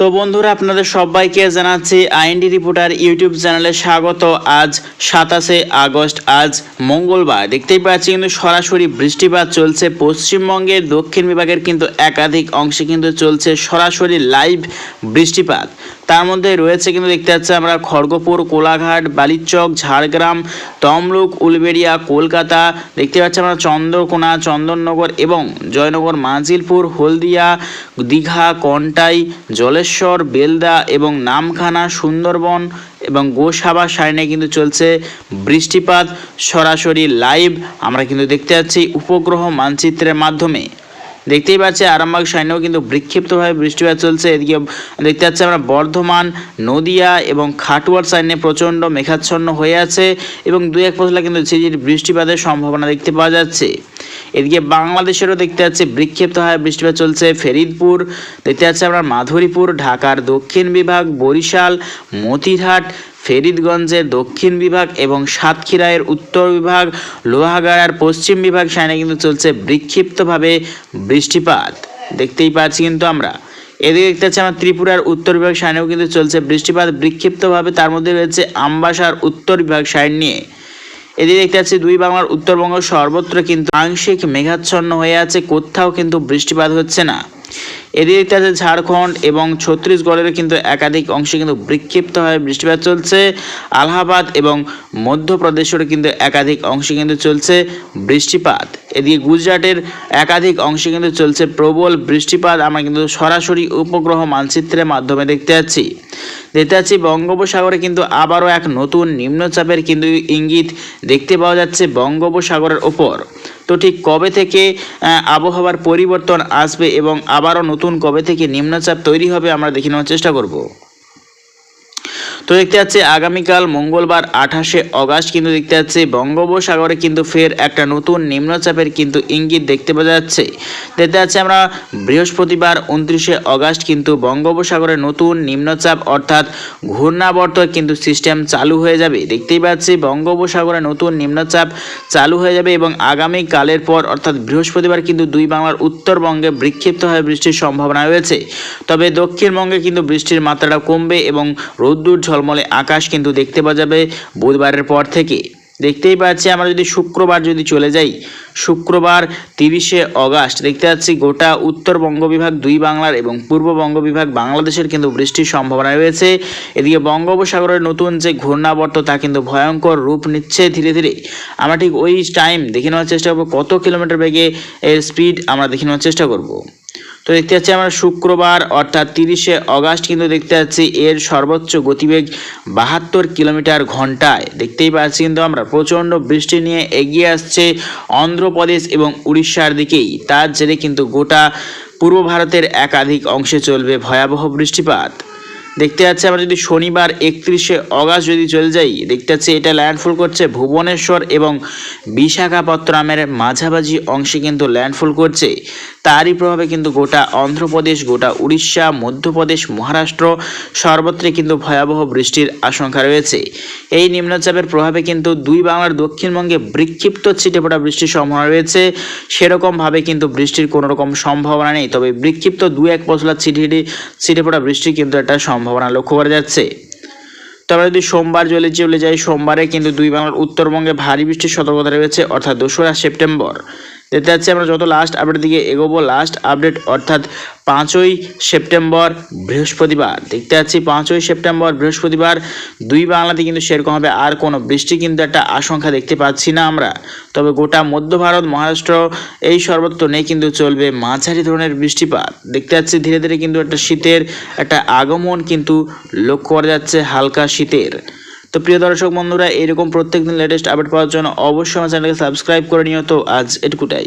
তো বন্ধুরা, আপনাদের সবাইকে জানাচ্ছি আইএনডি রিপোর্টার ইউটিউব চ্যানেলে স্বাগত। আজ সাতাশে আগস্ট, আজ মঙ্গলবার। দেখতেই পাচ্ছি কিন্তু সরাসরি বৃষ্টিপাত চলছে। পশ্চিমবঙ্গের দক্ষিণ বিভাগের কিন্তু একাধিক অংশে কিন্তু চলছে সরাসরি লাইভ বৃষ্টিপাত। তার মধ্যে রয়েছে কিন্তু দেখতে পাচ্ছি আমরা খড়গপুর, কোলাঘাট, বালিচক, ঝাড়গ্রাম, তমলুক, উলবেড়িয়া, কলকাতা। দেখতে পাচ্ছি আমরা চন্দ্রকোনা, চন্দননগর এবং জয়নগর, মাজিলপুর, হলদিয়া, দীঘা, কন্টাই, জলেশ্বর বেলদা এবং নামখানা, সুন্দরবন এবং গোসাবা সাইনে কিন্তু চলছে বৃষ্টিপাত। সরাসরি লাইভ আমরা কিন্তু দেখতে পাচ্ছি উপগ্রহ মানচিত্রের মাধ্যমে। দেখতেই পাচ্ছি আরামবাগ সাইনেও কিন্তু বিক্ষিপ্তভাবে বৃষ্টিপাত চলছে। এদিকে দেখতে পাচ্ছি আমরা বর্ধমান, নদিয়া এবং খাটুয়ার সাইনে প্রচণ্ড মেঘাচ্ছন্ন হয়ে আছে এবং দু এক পশলা কিন্তু ঝিঝির বৃষ্টিপাতের সম্ভাবনা দেখতে পাওয়া যাচ্ছে। এদিকে বাংলাদেশেরও দেখতে পাচ্ছি বিক্ষিপ্তভাবে বৃষ্টিপাত চলছে ফেরিদপুর। দেখতে পাচ্ছি আমরা মাধুরীপুর, ঢাকার দক্ষিণ বিভাগ, বরিশাল, মতিরহাট ফেরিদগঞ্জের দক্ষিণ বিভাগ এবং সাতক্ষীরায়ের উত্তর বিভাগ লোহাগাড়ার পশ্চিম বিভাগ সাইনে কিন্তু চলছে বিক্ষিপ্তভাবে বৃষ্টিপাত। দেখতেই পাচ্ছি কিন্তু আমরা। এদিকে দেখতে পাচ্ছি আমার ত্রিপুরার উত্তর বিভাগ সাইনেও কিন্তু চলছে বৃষ্টিপাত। বিক্ষিপ্তভাবে তার মধ্যে রয়েছে আমবাসার উত্তর বিভাগ সাইন নিয়ে। এদিকে দেখতে পাচ্ছি দুই বাংলার উত্তরবঙ্গ সর্বত্র কিন্তু আংশিক মেঘাচ্ছন্ন হয়ে আছে, কোথাও কিন্তু বৃষ্টিপাত হচ্ছে না। এদিকে দেখতে পাচ্ছি ঝাড়খণ্ড এবং ছত্তিশগড়ের কিন্তু একাধিক অংশে কিন্তু বিক্ষিপ্তভাবে বৃষ্টিপাত চলছে। আলাহাবাদ এবং মধ্যপ্রদেশেরও কিন্তু একাধিক অংশে কিন্তু চলছে বৃষ্টিপাত। এদিকে গুজরাটের একাধিক অংশে কিন্তু চলছে প্রবল বৃষ্টিপাত। আমরা কিন্তু সরাসরি উপগ্রহ মানচিত্রের মাধ্যমে দেখতে পাচ্ছি। দেখতে পাচ্ছি বঙ্গোপসাগরে কিন্তু আবারও এক নতুন নিম্নচাপের কিন্তু ইঙ্গিত দেখতে পাওয়া যাচ্ছে বঙ্গোপসাগরের ওপর। তো ঠিক কবে থেকে আবহাওয়ার পরিবর্তন আসবে এবং আবারও নতুন কবে থেকে নিম্নচাপ তৈরি হবে আমরা দেখে নেওয়ার চেষ্টা করব। তো দেখতে যাচ্ছে আগামীকাল মঙ্গলবার আঠাশে অগাস্ট কিন্তু দেখতে যাচ্ছে বঙ্গোপসাগরে কিন্তু ফের একটা নতুন নিম্নচাপের কিন্তু ইঙ্গিত দেখতে পাওয়া যাচ্ছে। দেখতে যাচ্ছে আমরা বৃহস্পতিবার উনত্রিশে অগাস্ট কিন্তু বঙ্গোপসাগরে নতুন নিম্নচাপ অর্থাৎ ঘূর্ণাবর্ত কিন্তু সিস্টেম চালু হয়ে যাবে। দেখতেই পাচ্ছি বঙ্গোপসাগরে নতুন নিম্নচাপ চালু হয়ে যাবে এবং আগামী কালের পর অর্থাৎ বৃহস্পতিবার কিন্তু দুই বাংলার উত্তরবঙ্গে বিক্ষিপ্তভাবে বৃষ্টির সম্ভাবনা রয়েছে। তবে দক্ষিণবঙ্গে কিন্তু বৃষ্টির মাত্রাটা কমবে এবং রোদ্দুর ঝলমলে আকাশ কিন্তু দেখতে পাওয়া যাবে বুধবারের পর থেকে। দেখতেই পাচ্ছি আমরা যদি শুক্রবার যদি চলে যাই, শুক্রবার তিরিশে অগাস্ট দেখতে পাচ্ছি গোটা উত্তর বঙ্গ বিভাগ দুই বাংলার এবং পূর্ববঙ্গ বিভাগ বাংলাদেশের কিন্তু বৃষ্টির সম্ভাবনা রয়েছে। এদিকে বঙ্গোপসাগরের নতুন যে ঘূর্ণাবর্ত তা কিন্তু ভয়ঙ্কর রূপ নিচ্ছে ধীরে ধীরে। আমরা ঠিক ওই টাইম দেখে নেওয়ার চেষ্টা করব, কত কিলোমিটার বেগে এর স্পিড আমরা দেখে নেওয়ার চেষ্টা করব। তো দেখতে পাচ্ছি আমরা শুক্রবার, অর্থাৎ তিরিশে অগাস্ট কিন্তু দেখতে পাচ্ছি এর সর্বোচ্চ গতিবেগ বাহাত্তর কিলোমিটার ঘন্টায়। দেখতেই পাচ্ছি কিন্তু আমরা প্রচণ্ড বৃষ্টি নিয়ে এগিয়ে আসছে অন্ধ্রপ্রদেশ এবং উড়িষ্যার দিকেই। তার জেরে কিন্তু গোটা পূর্ব ভারতের একাধিক অংশে চলবে ভয়াবহ বৃষ্টিপাত। দেখতে যাচ্ছে আমরা যদি শনিবার একত্রিশে অগাস্ট যদি চলে যাই, দেখতে যাচ্ছি এটা ল্যান্ডফল করছে ভুবনেশ্বর এবং বিশাখাপত্তনমের মাঝামাঝি অংশে কিন্তু ল্যান্ডফল করছে। তারই প্রভাবে কিন্তু গোটা অন্ধ্রপ্রদেশ, গোটা উড়িষ্যা, মধ্যপ্রদেশ, মহারাষ্ট্র সর্বত্রই কিন্তু ভয়াবহ বৃষ্টির আশঙ্কা রয়েছে। এই নিম্নচাপের প্রভাবে কিন্তু দুই বাংলার দক্ষিণবঙ্গে বিক্ষিপ্ত ছিটে পড়া বৃষ্টির সম্ভাবনা রয়েছে। সেরকমভাবে কিন্তু বৃষ্টির কোনো রকম সম্ভাবনা নেই, তবে বিক্ষিপ্ত দু এক পশলা ছিটে ছিটে পড়া বৃষ্টির কিন্তু একটা সম্ভাবনা লক্ষ্য করা যাচ্ছে। তবে যদি সোমবার চলে চলে যায়, সোমবারে কিন্তু দুই বাংলার উত্তরবঙ্গে ভারী বৃষ্টির সতর্কতা রয়েছে, অর্থাৎ দোসরা সেপ্টেম্বর। দেখতে যাচ্ছি আমরা যত লাস্ট আপডেট দিকে এগোবো লাস্ট আপডেট অর্থাৎ পাঁচই সেপ্টেম্বর বৃহস্পতিবার। দেখতে পাচ্ছি পাঁচই সেপ্টেম্বর বৃহস্পতিবার, দুই বাংলাতে কিন্তু সেরকম হবে, আর কোনো বৃষ্টি কিন্তু একটা আশঙ্কা দেখতে পাচ্ছি না আমরা। তবে গোটা মধ্য ভারত, মহারাষ্ট্র, এই সর্বত্র নেই কিন্তু চলবে মাঝারি ধরনের বৃষ্টিপাত। দেখতে পাচ্ছি ধীরে ধীরে কিন্তু একটা শীতের একটা আগমন কিন্তু লক্ষ্য করা যাচ্ছে হালকা শীতের। তো প্রিয় দর্শক বন্ধুরা, এরকম প্রত্যেকদিন লেটেস্ট আপডেট পাওয়ার জন্য অবশ্যই আমার চ্যানেলকে সাবস্ক্রাইব করে নিও। তো আজ এটুকুটাই।